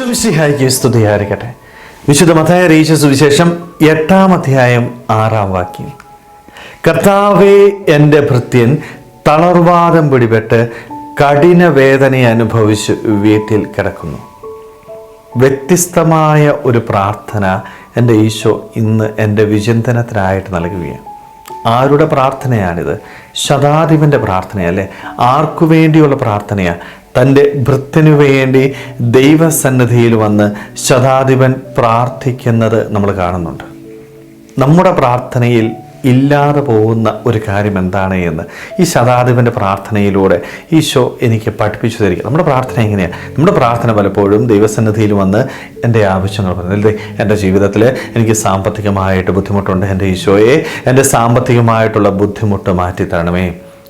ഈശ്വമിശിഹായിക്ക് സ്തുതിയായിരിക്കട്ടെ വിശുദ്ധ മതായ അറിയിച്ച സുവിശേഷം എട്ടാം അധ്യായം ആറാം വാക്യം. കർത്താവേ എന്റെ ഭൃത്യൻ തളർവാദം പിടിപെട്ട് കഠിന വേദന അനുഭവിച്ച് വീട്ടിൽ കിടക്കുന്നു. വ്യത്യസ്തമായ ഒരു പ്രാർത്ഥന എന്റെ ഈശോ ഇന്ന് എന്റെ വിചിന്തനത്തിനായിട്ട് നൽകുകയാണ്. ആരുടെ പ്രാർത്ഥനയാണിത്? ശതാധിപന്റെ പ്രാർത്ഥനയല്ലേ? ആർക്കു വേണ്ടിയുള്ള പ്രാർത്ഥനയാണ് തന്റെ ഭൃത്തിനു വേണ്ടി ദൈവസന്നിധിയിൽ വന്ന് ശതാധിപൻ പ്രാർത്ഥിക്കുന്നത് നമ്മൾ കാണുന്നുണ്ട്. നമ്മുടെ പ്രാർത്ഥനയിൽ ഇല്ലാതെ പോകുന്ന ഒരു കാര്യം എന്താണ് എന്ന് ഈ ശതാധിപന്റെ പ്രാർത്ഥനയിലൂടെ ഈശോ എനിക്ക് പഠിപ്പിച്ചു തരിക. നമ്മുടെ പ്രാർത്ഥന എങ്ങനെയാണ് നമ്മുടെ പ്രാർത്ഥന പലപ്പോഴും ദൈവസന്നിധിയിൽ വന്ന് എന്റെ ആവശ്യങ്ങൾ പറയുന്നത് എന്റെ ജീവിതത്തിൽ എനിക്ക് സാമ്പത്തികമായിട്ട് ബുദ്ധിമുട്ടുണ്ട്. എന്റെ ഈശോയെ എന്റെ സാമ്പത്തികമായിട്ടുള്ള ബുദ്ധിമുട്ട് മാറ്റി തരണമേ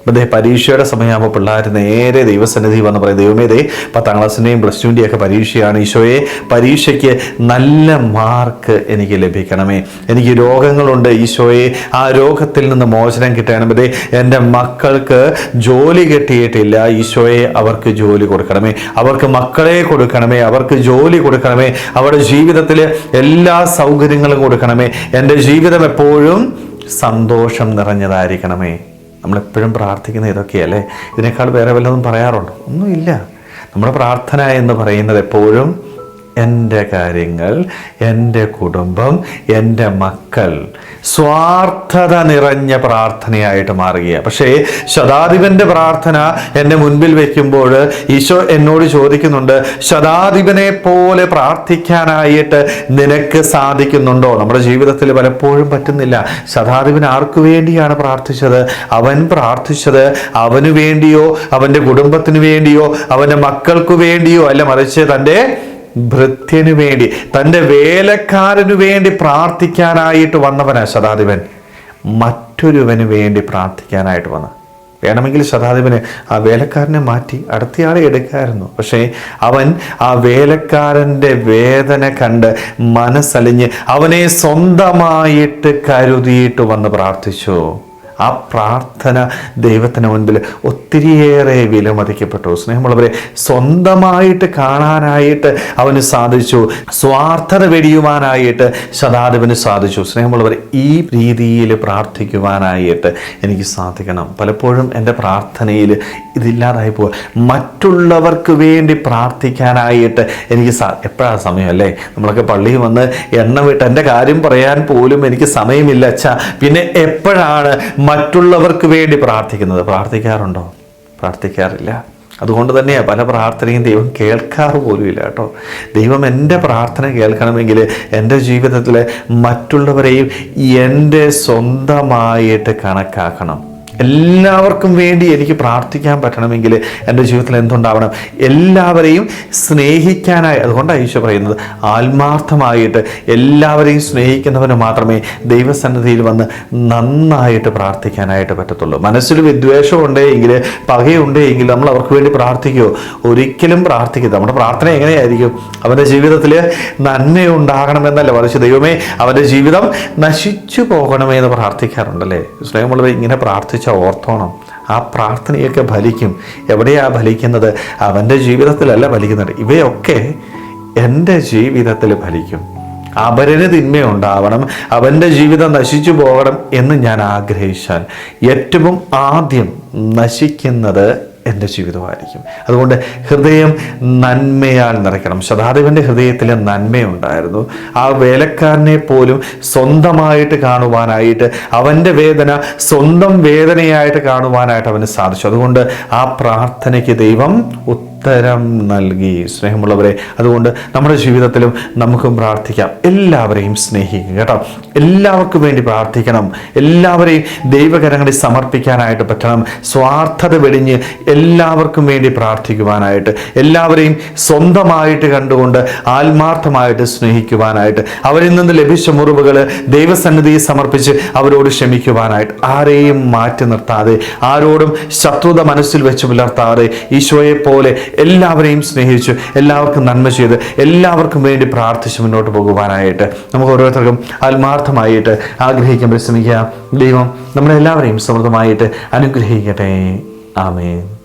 അതേ പരീക്ഷയുടെ സമയമാകുമ്പോൾ പിള്ളേർ നേരെ ദൈവസന്നിധി വന്ന് പറയും ദൈവമേ ദേ പത്താം ക്ലാസ്സിന്റെയും പ്ലസ് ടുവിന്റെയും ഒക്കെ പരീക്ഷയാണ്. ഈശോയെ പരീക്ഷയ്ക്ക് നല്ല മാർക്ക് എനിക്ക് ലഭിക്കണമേ. എനിക്ക് രോഗങ്ങളുണ്ട് ഈശോയെ. ആ രോഗത്തിൽ നിന്ന് മോചനം കിട്ടണമേ. ദേ എന്റെ മക്കൾക്ക് ജോലി കിട്ടിയിട്ടില്ല. ഈശോയെ അവർക്ക് ജോലി കൊടുക്കണമേ. അവർക്ക് മക്കളെ കൊടുക്കണമേ. അവർക്ക് ജോലി കൊടുക്കണമേ. അവരുടെ ജീവിതത്തിൽ എല്ലാ സൗകര്യങ്ങളും കൊടുക്കണമേ. എന്റെ ജീവിതം എപ്പോഴും സന്തോഷം നിറഞ്ഞതായിരിക്കണമേ. നമ്മളെപ്പോഴും പ്രാർത്ഥിക്കുന്ന ഇതൊക്കെയല്ലേ? ഇതിനേക്കാൾ വേറെ വല്ലതും പറയാറുണ്ടോ? ഒന്നുമില്ല. നമ്മുടെ പ്രാർത്ഥന എന്ന് പറയുന്നത് എപ്പോഴും എന്റെ കാര്യങ്ങൾ എന്റെ കുടുംബം എന്റെ മക്കൾ സ്വാർത്ഥത നിറഞ്ഞ പ്രാർത്ഥനയായിട്ട് മാറുകയാണ് പക്ഷേ ശതാധിപന്റെ പ്രാർത്ഥന എന്റെ മുൻപിൽ വയ്ക്കുമ്പോൾ ഈശോ എന്നോട് ചോദിക്കുന്നുണ്ട് ശതാധിപനെ പോലെ പ്രാർത്ഥിക്കാനായിട്ട് നിനക്ക് സാധിക്കുന്നുണ്ടോ? നമ്മുടെ ജീവിതത്തിൽ പലപ്പോഴും പറ്റുന്നില്ല. ശതാധിപൻ ആർക്കു വേണ്ടിയാണ് പ്രാർത്ഥിച്ചത്? അവൻ പ്രാർത്ഥിച്ചത് അവനു വേണ്ടിയോ അവന്റെ കുടുംബത്തിന് വേണ്ടിയോ അവന്റെ മക്കൾക്ക് വേണ്ടിയോ അല്ല മറിച്ച് തന്റെ ഭൃത്യനു വേണ്ടി തന്റെ വേലക്കാരനു വേണ്ടി പ്രാർത്ഥിക്കാനായിട്ട് വന്നവനാ ശതാധിപൻ. മറ്റൊരുവന് വേണ്ടി പ്രാർത്ഥിക്കാനായിട്ട് വന്ന. വേണമെങ്കിൽ ശതാധിപന് ആ വേലക്കാരനെ മാറ്റി അടുത്തയാളെ എടുക്കായിരുന്നു. പക്ഷേ അവൻ ആ വേലക്കാരന്റെ വേദന കണ്ട് മനസ്സലിഞ്ഞ് അവനെ സ്വന്തമായിട്ട് കരുതിയിട്ട് വന്ന് പ്രാർത്ഥിച്ചു. ആ പ്രാർത്ഥന ദൈവത്തിന് മുൻപിൽ ഒത്തിരിയേറെ വിലമതിക്കപ്പെട്ടു സ്നേഹമുള്ളവരെ സ്വന്തമായിട്ട് കാണാനായിട്ട് അവന് സാധിച്ചു. സ്വാർത്ഥത വെടിയുവാനായിട്ട് ശതാധിപന് സാധിച്ചു. സ്നേഹമുള്ളവരെ ഈ രീതിയിൽ പ്രാർത്ഥിക്കുവാനായിട്ട് എനിക്ക് സാധിക്കണം. പലപ്പോഴും എന്റെ പ്രാർത്ഥനയിൽ ഇതില്ലാതായി പോകുക മറ്റുള്ളവർക്ക് വേണ്ടി പ്രാർത്ഥിക്കാനായിട്ട് എനിക്ക് സാ എപ്പോഴാണ് അല്ലേ നമ്മളൊക്കെ പള്ളിയിൽ വന്ന് എണ്ണ വിട്ട് എന്റെ കാര്യം പറയാൻ പോലും എനിക്ക് സമയമില്ല അച്ഛാ. പിന്നെ എപ്പോഴാണ് മറ്റുള്ളവർക്ക് വേണ്ടി പ്രാർത്ഥിക്കുന്നത്. പ്രാർത്ഥിക്കാറുണ്ടോ? പ്രാർത്ഥിക്കാറില്ല. അതുകൊണ്ട് തന്നെയാണ് പല പ്രാർത്ഥനയും ദൈവം കേൾക്കാറ് പോലുമില്ല കേട്ടോ. ദൈവം എന്റെ പ്രാർത്ഥന കേൾക്കണമെങ്കിൽ എന്റെ ജീവിതത്തിലെ മറ്റുള്ളവരെയും എന്റെ സ്വന്തമായിട്ട് കണക്കാക്കണം. എല്ലാവർക്കും വേണ്ടി എനിക്ക് പ്രാർത്ഥിക്കാൻ പറ്റണമെങ്കിൽ എന്റെ ജീവിതത്തിൽ എന്തുണ്ടാവണം? എല്ലാവരെയും സ്നേഹിക്കാനായി അതുകൊണ്ടാണ് ഈശോ പറയുന്നത് ആത്മാർത്ഥമായിട്ട് എല്ലാവരെയും സ്നേഹിക്കുന്നവന് മാത്രമേ ദൈവസന്നിധിയിൽ വന്ന് നന്നായിട്ട് പ്രാർത്ഥിക്കാനായിട്ട് പറ്റത്തുള്ളൂ. മനസ്സിൽ വിദ്വേഷം ഉണ്ടെങ്കിൽ പകയുണ്ടെങ്കിൽ നമ്മൾ അവർക്ക് വേണ്ടി പ്രാർത്ഥിക്കുമോ ഒരിക്കലും പ്രാർത്ഥിക്കരുത്. നമ്മുടെ പ്രാർത്ഥന എങ്ങനെയായിരിക്കും? അവന്റെ ജീവിതത്തിൽ നന്മയുണ്ടാകണമെന്നല്ല മറിച്ച് ദൈവമേ അവന്റെ ജീവിതം നശിച്ചു പോകണമേ എന്ന് പ്രാർത്ഥിക്കാറുണ്ടല്ലേ? സ്നേഹമുള്ളവർ ഇങ്ങനെ പ്രാർത്ഥിച്ച? ഓർത്തോണം. ആ പ്രാർത്ഥനയൊക്കെ ഫലിക്കും. എവിടെയാ ഫലിക്കുന്നത്? അവന്റെ ജീവിതത്തിലല്ല ഫലിക്കുന്നത്. ഇവയൊക്കെ എന്റെ ജീവിതത്തിൽ ഫലിക്കും. അപരന് തിന്മയുണ്ടാവണം. അവന്റെ ജീവിതം നശിച്ചു പോകണം എന്ന് ഞാൻ ആഗ്രഹിച്ചാൽ ഏറ്റവും ആദ്യം നശിക്കുന്നത് എന്റെ ജീവിതമായിരിക്കും. അതുകൊണ്ട് ഹൃദയം നന്മയാൽ നിറയ്ക്കണം. ശതാദേവന്റെ ഹൃദയത്തിൽ നന്മയുണ്ടായിരുന്നു. ആ വേലക്കാരനെ പോലും സ്വന്തമായിട്ട് കാണുവാനായിട്ട് അവന്റെ വേദന സ്വന്തം വേദനയായിട്ട് കാണുവാനായിട്ട് അവന് സാധിച്ചു. അതുകൊണ്ട് ആ പ്രാർത്ഥനയ്ക്ക് ദൈവം ഉത്തരം നൽകി സ്നേഹമുള്ളവരെ. അതുകൊണ്ട് നമ്മുടെ ജീവിതത്തിലും നമുക്കും പ്രാർത്ഥിക്കാം. എല്ലാവരെയും സ്നേഹിക്കുക കേട്ടോ. എല്ലാവർക്കും വേണ്ടി പ്രാർത്ഥിക്കണം. എല്ലാവരെയും ദൈവകരങ്ങളിൽ സമർപ്പിക്കാനായിട്ട് പറ്റണം. സ്വാർത്ഥത വെടിഞ്ഞ് എല്ലാവർക്കും വേണ്ടി പ്രാർത്ഥിക്കുവാനായിട്ട് എല്ലാവരെയും സ്വന്തമായിട്ട് കണ്ടുകൊണ്ട് ആത്മാർത്ഥമായിട്ട് സ്നേഹിക്കുവാനായിട്ട് അവരിൽ നിന്ന് ലഭിച്ച മുറിവുകൾ ദൈവസന്നിധിയെ സമർപ്പിച്ച് അവരോട് ക്ഷമിക്കുവാനായിട്ട് ആരെയും മാറ്റി നിർത്താതെ ആരോടും ശത്രുത മനസ്സിൽ വെച്ച് പുലർത്താതെ ഈശോയെ പോലെ എല്ലാവരെയും സ്നേഹിച്ച് എല്ലാവർക്കും നന്മ ചെയ്ത് എല്ലാവർക്കും വേണ്ടി പ്രാർത്ഥിച്ച് മുന്നോട്ട് പോകുവാനായിട്ട്. നമുക്ക് ഓരോരുത്തർക്കും ആത്മാർത്ഥമായിട്ട് ആഗ്രഹിക്കാൻ പരിശ്രമിക്കുക. ദൈവം നമ്മളെല്ലാവരെയും സമൃദ്ധമായിട്ട് അനുഗ്രഹിക്കട്ടെ. ആമേൻ.